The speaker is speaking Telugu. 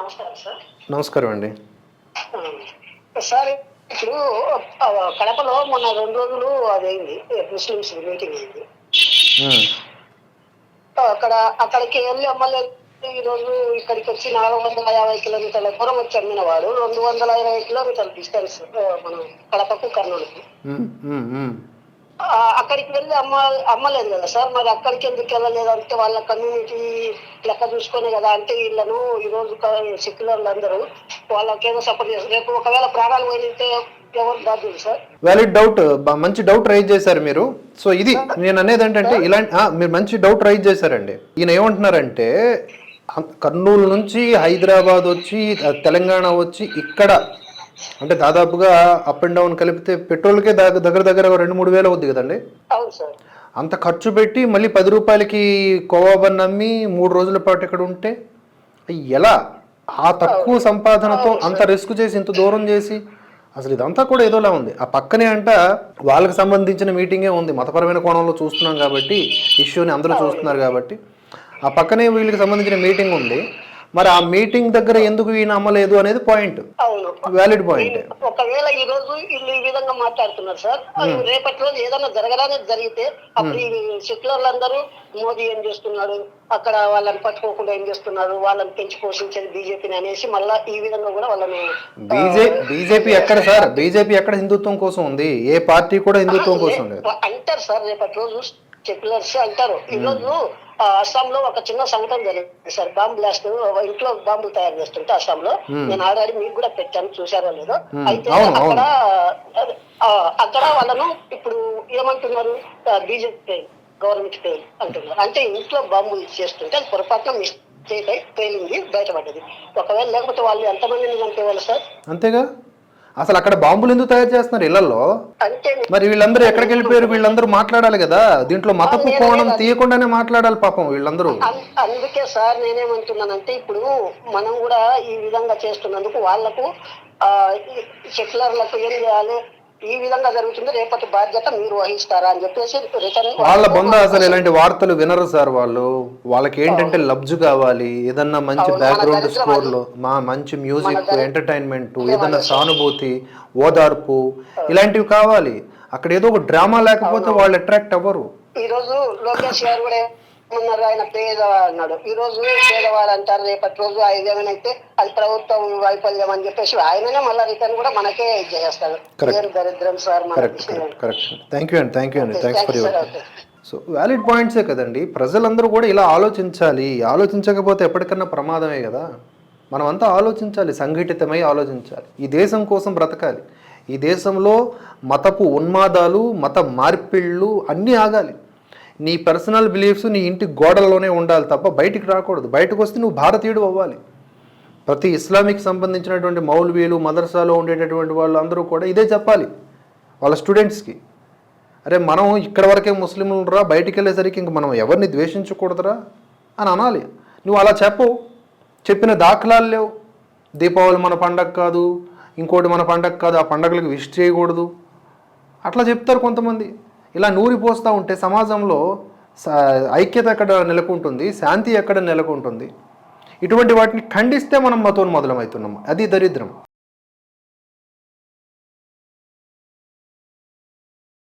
నమస్కారం సార్. నమస్కారం అండి. సార్ ఇప్పుడు కడపలో మొన్న రెండు రోజులు అదైంది ముస్లిమ్స్ మీటింగ్ అయింది. అక్కడ అక్కడికి వెళ్ళి ఎమ్మెల్యే ఈ రోజు ఇక్కడికి వచ్చి నాలుగు వందల యాభై కిలోమీటర్ల దూరం వచ్చి అమ్మిన వాడు రెండు వందల ఇరవై కిలోమీటర్ల డిస్టెన్స్ మనం కడపకు కర్నూలుకి. అక్కడికి వెళ్ళి అమ్మ అమ్మలేదు కదా సార్? మరి అక్కడికి ఎందుకు వెళ్ళలేదు? అంటే వాళ్ళ కమ్యూనిటీ లెక్క చూసుకునే కదా అంటే వీళ్ళను ఈ రోజు సెక్యులర్లు అందరూ వాళ్ళకేదో సపోర్ట్ చేస్తారు. రేపు ఒకవేళ ప్రాణాలు పోయితే వ్యాలిడ్ డౌట్ మంచి డౌట్ రైజ్ చేశారు మీరు. సో ఇది నేను అనేది ఏంటంటే ఇలాంటి మీరు మంచి డౌట్ రైజ్ చేశారండి. ఈయన ఏమంటున్నారంటే కర్నూలు నుంచి హైదరాబాద్ వచ్చి తెలంగాణ వచ్చి ఇక్కడ అంటే దాదాపుగా అప్ అండ్ డౌన్ కలిపితే పెట్రోల్కే దగ్గర దగ్గర రెండు మూడు వేలు అవుద్ది కదండి? అవును సార్. అంత ఖర్చు పెట్టి మళ్ళీ పది రూపాయలకి కోవాబన్ అమ్మి మూడు రోజుల పాటు ఇక్కడ ఉంటే ఎలా? ఆ తక్కువ సంపాదనతో అంత రిస్క్ చేసి ఇంత దూరం చేసి అసలు ఇదంతా కూడా ఏదోలా ఉంది. ఆ పక్కనే అంట వాళ్ళకి సంబంధించిన మీటింగే ఉంది. మతపరమైన కోణంలో చూస్తున్నాం కాబట్టి ఇష్యూని అందరూ చూస్తున్నారు కాబట్టి. ఆ పక్కనే వీళ్ళకి సంబంధించిన మీటింగ్ ఉంది. మరి ఆ మీటింగ్ దగ్గర ఎందుకు ఈయన అమ్మలేదు అనేది పాయింట్ అవును. వ్యాలిడ్ పాయింట్ ఒకవేళ ఈ రోజు వీళ్ళు ఈ విధంగా మాట్లాడుతున్నారు సార్ అది రేపటి రోజు ఏదైనా జరగడానికి జరిగితే అప్పుడు ఈ సెక్యులర్లు అందరూ మోదీ ఏం చేస్తున్నాడు అక్కడ వాళ్ళని పట్టుకోకుండా ఏం చేస్తున్నారు వాళ్ళని పెంచి పోషించేది బీజేపీని అనేసి మళ్ళా ఈ విధంగా కూడా వాళ్ళని బీజే బీజేపీ ఎక్కడ సార్? బీజేపీ ఎక్కడ హిందుత్వం కోసం ఉంది? ఏ పార్టీ కూడా హిందుత్వం కోసం లేదు. అంటారు సార్ రేపటి రోజు సెక్యులర్స్ అంటారు. ఈ రోజు ఆ, అస్సాంలో ఒక చిన్న సంఘటన జరిగింది సార్. బాంబ్ బ్లాస్ట్ ఇంట్లో బాంబులు తయారు చేస్తుంటే అస్సాంలో. నేను ఆల్రెడీ మీకు కూడా పెట్టాను చూసారో లేదో. అయితే అక్కడ అక్కడ వాళ్ళను ఇప్పుడు ఏమంటున్నారు? బీజేపీ గవర్నమెంట్ పేరు అంటున్నారు. అంటే ఇంట్లో బాంబులు చేస్తుంటే అది పొరపాటున మిస్టేక్ అయి పేలింది బయటపడ్డది. ఒకవేళ లేకపోతే వాళ్ళు ఎంతమందిని చంపేవాళ్ళు సార్? అంతేగా? అసలు అక్కడ బాంబులు ఎందుకు తయారు చేస్తున్నారు ఇళ్ళలో? మరి వీళ్ళందరూ ఎక్కడికి వెళ్ళిపోయారు? వీళ్ళందరూ మాట్లాడాలి కదా? దీంట్లో మతపు కోణం తీయకుండానే మాట్లాడాలి పాపం వీళ్ళందరూ. అందుకే సార్ నేనేమంటున్నానంటే ఇప్పుడు మనం కూడా ఈ విధంగా చేస్తున్నందుకు వాళ్ళకు సెక్యులర్లకు ఏం చేయాలి? ఈ విధంగా జరుగుతుంది. రేపటి బాధ్యత మీరు వహిస్తారా అని చెప్పేసి రిటర్న్ వాళ్ళ బొంద అసలు ఇలాంటి వార్తలు వినరు సార్ వాళ్ళు. వాళ్ళకి ఏంటంటే లబ్జు కావాలి. ఏదన్నా మంచి బ్యాక్గ్రౌండ్ స్కోర్లు మా మంచి మ్యూజిక్ ఎంటర్టైన్మెంట్ ఏదన్నా సానుభూతి ఓదార్పు ఇలాంటివి కావాలి. అక్కడ ఏదో ఒక డ్రామా లేకపోతే వాళ్ళు అట్రాక్ట్ అవ్వరు. ఈ రోజు లోకేష్ గారు కూడా ఏమన్నారు? ఆయన పేద అన్నాడు ఈ రోజు పేదవాడు అంటారు రేపటి రోజు ఐదు ఏమైనా అది ప్రభుత్వం వైఫల్యం అని చెప్పేసి ఆయననే మళ్ళీ రిటర్న్ కూడా మనకే చేస్తాడు దరిద్రం సార్ థ్యాంక్ యూ అండి థ్యాంక్ యూ అండి. Thanks for your. So valid పాయింట్సే కదండి. ప్రజలందరూ కూడా ఇలా ఆలోచించాలి. ఆలోచించకపోతే ఎప్పటికన్నా ప్రమాదమే కదా. మనమంతా ఆలోచించాలి సంఘటితమై ఆలోచించాలి. ఈ దేశం కోసం బ్రతకాలి. ఈ దేశంలో మతపు ఉన్మాదాలు మత మార్పిళ్ళు అన్నీ ఆగాలి. నీ పర్సనల్ బిలీఫ్స్ నీ ఇంటి గోడల్లోనే ఉండాలి తప్ప బయటికి రాకూడదు. బయటకు వస్తే నువ్వు భారతీయుడు అవ్వాలి. ప్రతి ఇస్లామిక్ సంబంధించినటువంటి మౌల్వీలు మదర్సాలో ఉండేటటువంటి వాళ్ళు అందరూ కూడా ఇదే చెప్పాలి. వాళ్ళ స్టూడెంట్స్కి అరే మనం ఇక్కడ వరకే ముస్లింలు రా బయటికి వెళ్ళేసరికి ఇంక మనం ఎవరిని ద్వేషించకూడదురా అని అనాలి. నువ్వు అలా చెప్పవు చెప్పిన దాఖలాలు లేవు. దీపావళి మన పండగ కాదు ఇంకోటి మన పండగ కాదు ఆ పండగలకు విష్ చేయకూడదు. అట్లా చెప్తారు కొంతమంది. ఇలా నూరి పోస్తూ ఉంటే సమాజంలో ఐక్యత ఎక్కడ నెలకొంటుంది శాంతి ఎక్కడ నెలకొంటుంది? ఇటువంటి వాటిని ఖండిస్తే మనం మతోన్మదులం అవుతున్నాం. అది దరిద్రం.